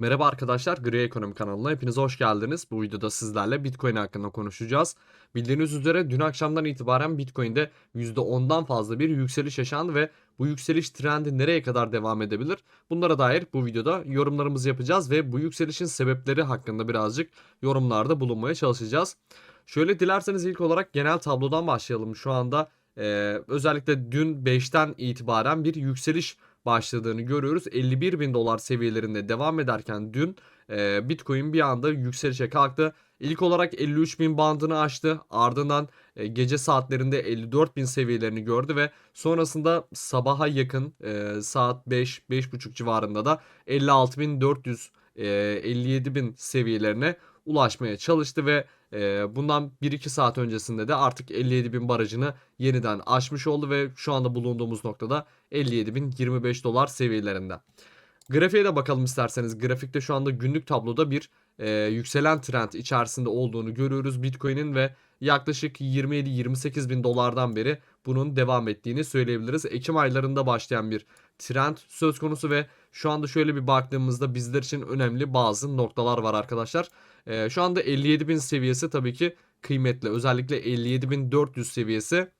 Merhaba arkadaşlar, Gri Ekonomi kanalına hepiniz hoş geldiniz. Bu videoda sizlerle Bitcoin hakkında konuşacağız. Bildiğiniz üzere dün akşamdan itibaren Bitcoin'de %10'dan fazla bir yükseliş yaşandı ve bu yükseliş trendi nereye kadar devam edebilir? Bunlara dair bu videoda yorumlarımızı yapacağız ve bu yükselişin sebepleri hakkında birazcık yorumlarda bulunmaya çalışacağız. Şöyle dilerseniz ilk olarak genel tablodan başlayalım. Şu anda e, özellikle dün 5'ten itibaren bir yükseliş başladığını görüyoruz. 51 bin dolar seviyelerinde devam ederken dün e, Bitcoin bir anda yükselişe kalktı. İlk olarak 53 bin bandını aştı. Ardından e, gece saatlerinde 54 bin seviyelerini gördü ve sonrasında sabaha yakın e, saat 5 5.30 civarında da 56.400 e, 57 bin seviyelerine ulaşmaya çalıştı ve e, bundan 1-2 saat öncesinde de artık 57 bin barajını yeniden aşmış oldu ve şu anda bulunduğumuz noktada 57.025 dolar seviyelerinde. Grafiğe de bakalım isterseniz. Grafikte şu anda günlük tabloda bir e, yükselen trend içerisinde olduğunu görüyoruz Bitcoin'in ve yaklaşık 27-28 bin dolardan beri bunun devam ettiğini söyleyebiliriz. Ekim aylarında başlayan bir trend söz konusu ve şu anda şöyle bir baktığımızda bizler için önemli bazı noktalar var arkadaşlar. E, şu anda 57 bin seviyesi tabii ki kıymetli. Özellikle 57.400 seviyesi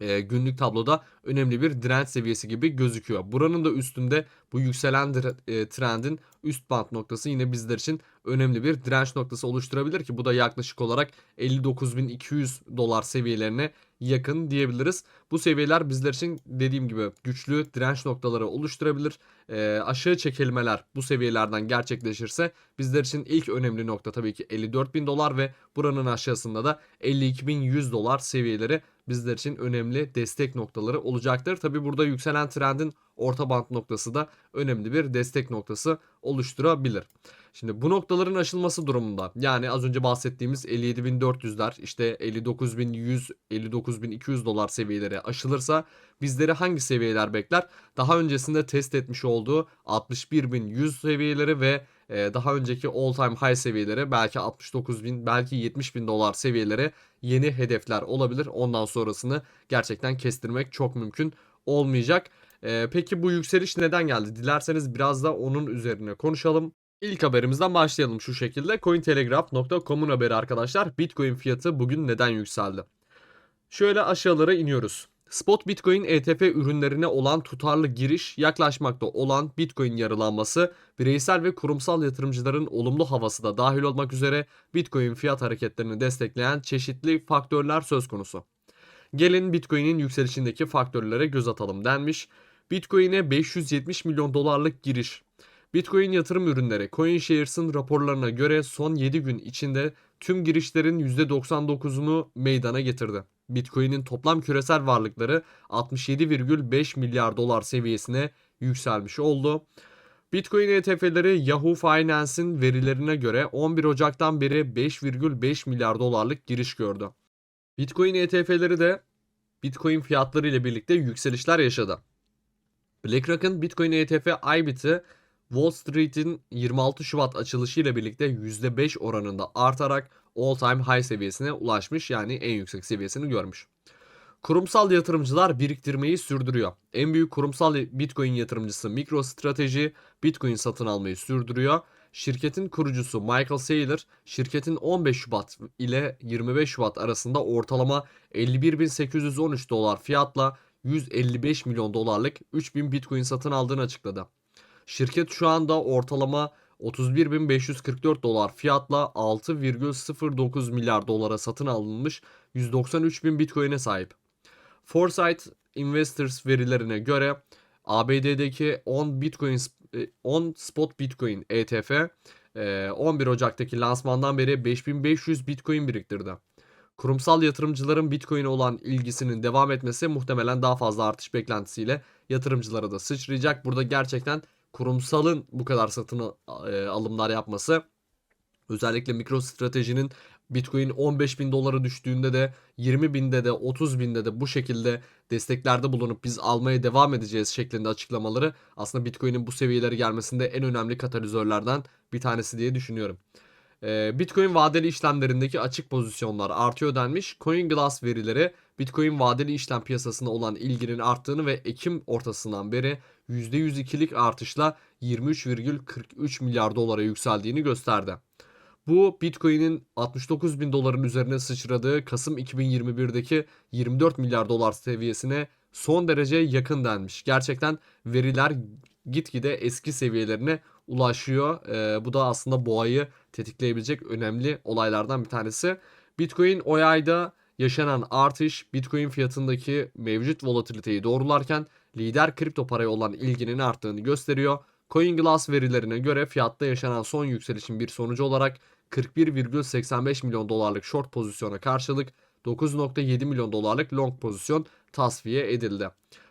e, günlük tabloda önemli bir direnç seviyesi gibi gözüküyor. Buranın da üstünde bu yükselen e, trendin üst band noktası yine bizler için önemli bir direnç noktası oluşturabilir ki bu da yaklaşık olarak 59.200 dolar seviyelerine yakın diyebiliriz. Bu seviyeler bizler için dediğim gibi güçlü direnç noktaları oluşturabilir. E, aşağı çekilmeler bu seviyelerden gerçekleşirse bizler için ilk önemli nokta tabii ki 54.000 dolar ve buranın aşağısında da 52.100 dolar seviyeleri bizler için önemli destek noktaları olacaktır. Tabi burada yükselen trendin orta band noktası da önemli bir destek noktası oluşturabilir. Şimdi bu noktaların aşılması durumunda yani az önce bahsettiğimiz 57.400'ler işte 59.100 59.200 dolar seviyeleri aşılırsa bizleri hangi seviyeler bekler? Daha öncesinde test etmiş olduğu 61.100 seviyeleri ve daha önceki all time high seviyeleri belki 69.000 belki 70.000 dolar seviyeleri yeni hedefler olabilir. Ondan sonrasını gerçekten kestirmek çok mümkün olmayacak. peki bu yükseliş neden geldi? Dilerseniz biraz da onun üzerine konuşalım. İlk haberimizden başlayalım şu şekilde. Cointelegraph.com'un haberi arkadaşlar. Bitcoin fiyatı bugün neden yükseldi? Şöyle aşağılara iniyoruz. Spot Bitcoin ETF ürünlerine olan tutarlı giriş, yaklaşmakta olan Bitcoin yarılanması, bireysel ve kurumsal yatırımcıların olumlu havası da dahil olmak üzere Bitcoin fiyat hareketlerini destekleyen çeşitli faktörler söz konusu. Gelin Bitcoin'in yükselişindeki faktörlere göz atalım denmiş. Bitcoin'e 570 milyon dolarlık giriş. Bitcoin yatırım ürünleri CoinShares'ın raporlarına göre son 7 gün içinde tüm girişlerin %99'unu meydana getirdi. Bitcoin'in toplam küresel varlıkları 67,5 milyar dolar seviyesine yükselmiş oldu. Bitcoin ETF'leri Yahoo Finance'in verilerine göre 11 Ocak'tan beri 5,5 milyar dolarlık giriş gördü. Bitcoin ETF'leri de Bitcoin fiyatları ile birlikte yükselişler yaşadı. BlackRock'ın Bitcoin ETF IBIT'i Wall Street'in 26 Şubat açılışı ile birlikte %5 oranında artarak all time high seviyesine ulaşmış yani en yüksek seviyesini görmüş. Kurumsal yatırımcılar biriktirmeyi sürdürüyor. En büyük kurumsal Bitcoin yatırımcısı MicroStrategy Bitcoin satın almayı sürdürüyor. Şirketin kurucusu Michael Saylor, şirketin 15 Şubat ile 25 Şubat arasında ortalama 51.813 dolar fiyatla 155 milyon dolarlık 3000 Bitcoin satın aldığını açıkladı. Şirket şu anda ortalama 31.544 dolar fiyatla 6,09 milyar dolara satın alınmış 193.000 Bitcoin'e sahip. Foresight Investors verilerine göre ABD'deki 10 Bitcoin 10 e, spot Bitcoin ETF 11 e, Ocak'taki lansmandan beri 5500 Bitcoin biriktirdi. Kurumsal yatırımcıların Bitcoin'e olan ilgisinin devam etmesi muhtemelen daha fazla artış beklentisiyle yatırımcılara da sıçrayacak. Burada gerçekten kurumsalın bu kadar satın e, alımlar yapması özellikle MicroStrategy'nin Bitcoin 15 bin dolara düştüğünde de 20 binde de 30 binde de bu şekilde desteklerde bulunup biz almaya devam edeceğiz şeklinde açıklamaları aslında Bitcoin'in bu seviyelere gelmesinde en önemli katalizörlerden bir tanesi diye düşünüyorum. Ee, Bitcoin vadeli işlemlerindeki açık pozisyonlar artıyor denmiş. CoinGlass verileri Bitcoin vadeli işlem piyasasına olan ilginin arttığını ve Ekim ortasından beri %102'lik artışla 23,43 milyar dolara yükseldiğini gösterdi. Bu Bitcoin'in 69 bin doların üzerine sıçradığı Kasım 2021'deki 24 milyar dolar seviyesine son derece yakın denmiş. Gerçekten veriler gitgide eski seviyelerine ulaşıyor. Ee, bu da aslında boğayı tetikleyebilecek önemli olaylardan bir tanesi. Bitcoin o ayda yaşanan artış Bitcoin fiyatındaki mevcut volatiliteyi doğrularken lider kripto paraya olan ilginin arttığını gösteriyor. CoinGlass verilerine göre fiyatta yaşanan son yükselişin bir sonucu olarak 41,85 milyon dolarlık short pozisyona karşılık 9.7 milyon dolarlık long pozisyon tasfiye edildi.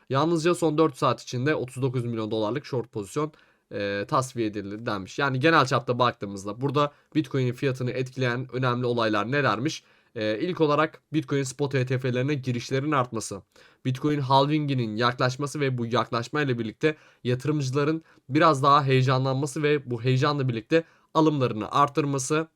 Yalnızca son 4 saat içinde 39 milyon dolarlık short pozisyon e, tasfiye edildi denmiş. Yani genel çapta baktığımızda burada Bitcoin'in fiyatını etkileyen önemli olaylar nelermiş? E, ilk olarak Bitcoin spot ETF'lerine girişlerin artması, Bitcoin halvinginin yaklaşması ve bu yaklaşmayla birlikte yatırımcıların biraz daha heyecanlanması ve bu heyecanla birlikte alımlarını artırması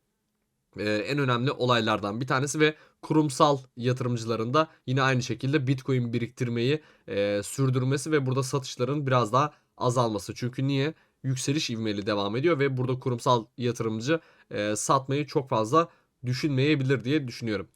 e, en önemli olaylardan bir tanesi ve kurumsal yatırımcıların da yine aynı şekilde Bitcoin biriktirmeyi e, sürdürmesi ve burada satışların biraz daha azalması. Çünkü niye? Yükseliş ivmeli devam ediyor ve burada kurumsal yatırımcı e, satmayı çok fazla düşünmeyebilir diye düşünüyorum.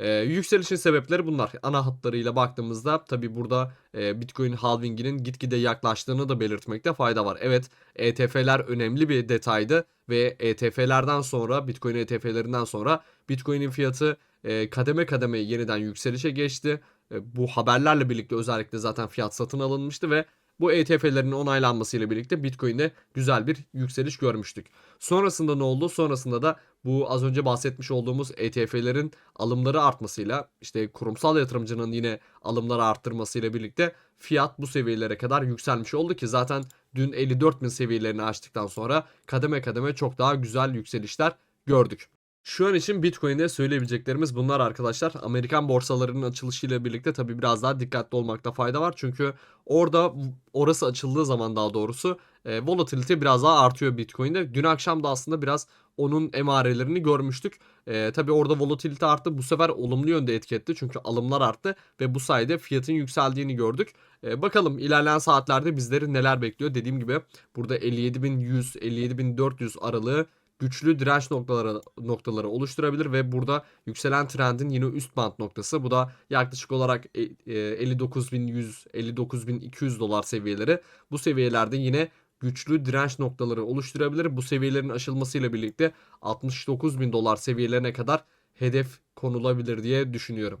Ee, yükselişin sebepleri bunlar. Ana hatlarıyla baktığımızda tabi burada e, Bitcoin halvinginin gitgide yaklaştığını da belirtmekte fayda var. Evet ETF'ler önemli bir detaydı ve ETF'lerden sonra Bitcoin ETF'lerinden sonra Bitcoin'in fiyatı e, kademe kademe yeniden yükselişe geçti. E, bu haberlerle birlikte özellikle zaten fiyat satın alınmıştı ve bu ETF'lerin onaylanmasıyla birlikte Bitcoin'de güzel bir yükseliş görmüştük. Sonrasında ne oldu? Sonrasında da bu az önce bahsetmiş olduğumuz ETF'lerin alımları artmasıyla işte kurumsal yatırımcının yine alımları arttırmasıyla birlikte fiyat bu seviyelere kadar yükselmiş oldu ki zaten dün 54 bin seviyelerini aştıktan sonra kademe kademe çok daha güzel yükselişler gördük. Şu an için Bitcoin'de söyleyebileceklerimiz bunlar arkadaşlar. Amerikan borsalarının açılışıyla birlikte tabii biraz daha dikkatli olmakta fayda var. Çünkü orada orası açıldığı zaman daha doğrusu e, volatility biraz daha artıyor Bitcoin'de. Dün akşam da aslında biraz onun emarelerini görmüştük. E, tabii orada volatility arttı. Bu sefer olumlu yönde etki etti. Çünkü alımlar arttı ve bu sayede fiyatın yükseldiğini gördük. E, bakalım ilerleyen saatlerde bizleri neler bekliyor. Dediğim gibi burada 57.100 57.400 aralığı güçlü direnç noktaları noktaları oluşturabilir ve burada yükselen trendin yine üst band noktası. Bu da yaklaşık olarak 59.100 e, 59.200 dolar seviyeleri. Bu seviyelerde yine güçlü direnç noktaları oluşturabilir. Bu seviyelerin aşılmasıyla birlikte 69.000 dolar seviyelerine kadar hedef konulabilir diye düşünüyorum.